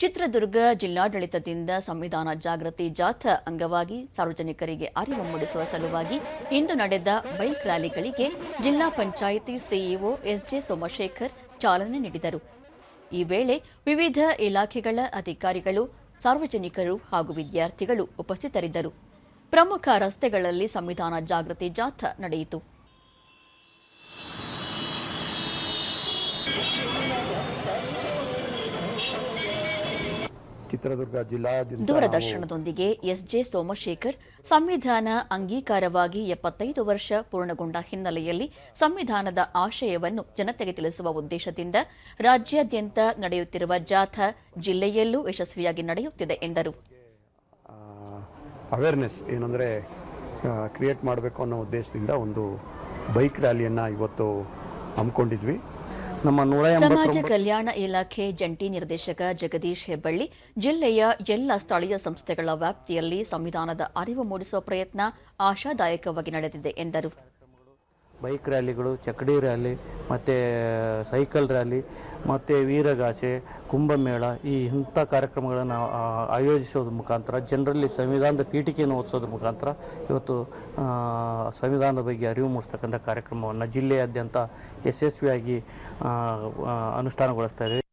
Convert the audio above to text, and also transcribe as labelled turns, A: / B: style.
A: ಚಿತ್ರದುರ್ಗ ಜಿಲ್ಲಾಡಳಿತದಿಂದ ಸಂವಿಧಾನ ಜಾಗೃತಿ ಜಾಥಾ ಅಂಗವಾಗಿ ಸಾರ್ವಜನಿಕರಿಗೆ ಅರಿವು ಮೂಡಿಸುವ ಸಲುವಾಗಿ ಇಂದು ನಡೆದ ಬೈಕ್ ರ್ಯಾಲಿಗಳಿಗೆ ಜಿಲ್ಲಾ ಪಂಚಾಯಿತಿ ಸಿಇಒ ಎಸ್ಜೆ ಸೋಮಶೇಖರ್ ಚಾಲನೆ ನೀಡಿದರು. ಈ ವೇಳೆ ವಿವಿಧ ಇಲಾಖೆಗಳ ಅಧಿಕಾರಿಗಳು, ಸಾರ್ವಜನಿಕರು ಹಾಗೂ ವಿದ್ಯಾರ್ಥಿಗಳು ಉಪಸ್ಥಿತರಿದ್ದರು. ಪ್ರಮುಖ ರಸ್ತೆಗಳಲ್ಲಿ ಸಂವಿಧಾನ ಜಾಗೃತಿ ಜಾಥಾ ನಡೆಯಿತು.
B: ಚಿತ್ರದುರ್ಗ ಜಿಲ್ಲಾದ್ಯಂತ
A: ದೂರದರ್ಶನದೊಂದಿಗೆ ಎಸ್ಜೆ ಸೋಮಶೇಖರ್ ಸಂವಿಧಾನ ಅಂಗೀಕಾರವಾಗಿ ಎಪ್ಪತ್ತೈದು ವರ್ಷ ಪೂರ್ಣಗೊಂಡ ಹಿನ್ನೆಲೆಯಲ್ಲಿ ಸಂವಿಧಾನದ ಆಶಯವನ್ನು ಜನತೆಗೆ ತಿಳಿಸುವ ಉದ್ದೇಶದಿಂದ ರಾಜ್ಯಾದ್ಯಂತ ನಡೆಯುತ್ತಿರುವ ಜಾಥಾ ಜಿಲ್ಲೆಯಲ್ಲೂ ಯಶಸ್ವಿಯಾಗಿ ನಡೆಯುತ್ತಿದೆ ಎಂದರು.
B: ಅವೇರ್ನೆಸ್ ಏನಂದರೆ ಕ್ರಿಯೇಟ್ ಮಾಡಬೇಕು ಅನ್ನೋ ಉದ್ದೇಶದಿಂದ ಒಂದು ಬೈಕ್ ರ್ಯಾಲಿಯನ್ನು ಇವತ್ತು ಹಮ್ಮಿಕೊಂಡಿದ್ವಿ. ನಮ್ಮ
A: ಸಮಾಜ ಕಲ್ಯಾಣ ಇಲಾಖೆ ಜಂಟಿ ನಿರ್ದೇಶಕ ಜಗದೀಶ್ ಹೆಬ್ಬಳ್ಳಿ ಜಿಲ್ಲೆಯ ಎಲ್ಲ ಸ್ಥಳೀಯ ಸಂಸ್ಥೆಗಳ ವ್ಯಾಪ್ತಿಯಲ್ಲಿ ಸಂವಿಧಾನದ ಅರಿವು ಮೂಡಿಸುವ ಪ್ರಯತ್ನ ಆಶಾದಾಯಕವಾಗಿ ನಡೆದಿದೆ ಎಂದರು.
C: ಬೈಕ್ ರ್ಯಾಲಿಗಳು ಚಕ್ಕಡಿ ರ್ಯಾಲಿ, ಮತ್ತು ಸೈಕಲ್ ರ್ಯಾಲಿ, ಮತ್ತು ವೀರಗಾಸೆ, ಕುಂಭಮೇಳ, ಈ ಇಂಥ ಕಾರ್ಯಕ್ರಮಗಳನ್ನು ಆಯೋಜಿಸೋದ್ರ ಮುಖಾಂತರ, ಜನರಲ್ಲಿ ಸಂವಿಧಾನದ ಪೀಠಿಕೆಯನ್ನು ಓದಿಸೋದ್ರ ಮುಖಾಂತರ ಇವತ್ತು ಸಂವಿಧಾನದ ಬಗ್ಗೆ ಅರಿವು ಮೂಡಿಸ್ತಕ್ಕಂಥ ಕಾರ್ಯಕ್ರಮವನ್ನು ಜಿಲ್ಲೆಯಾದ್ಯಂತ ಯಶಸ್ವಿಯಾಗಿ ಅನುಷ್ಠಾನಗೊಳಿಸ್ತಾ ಇದ್ದೀವಿ.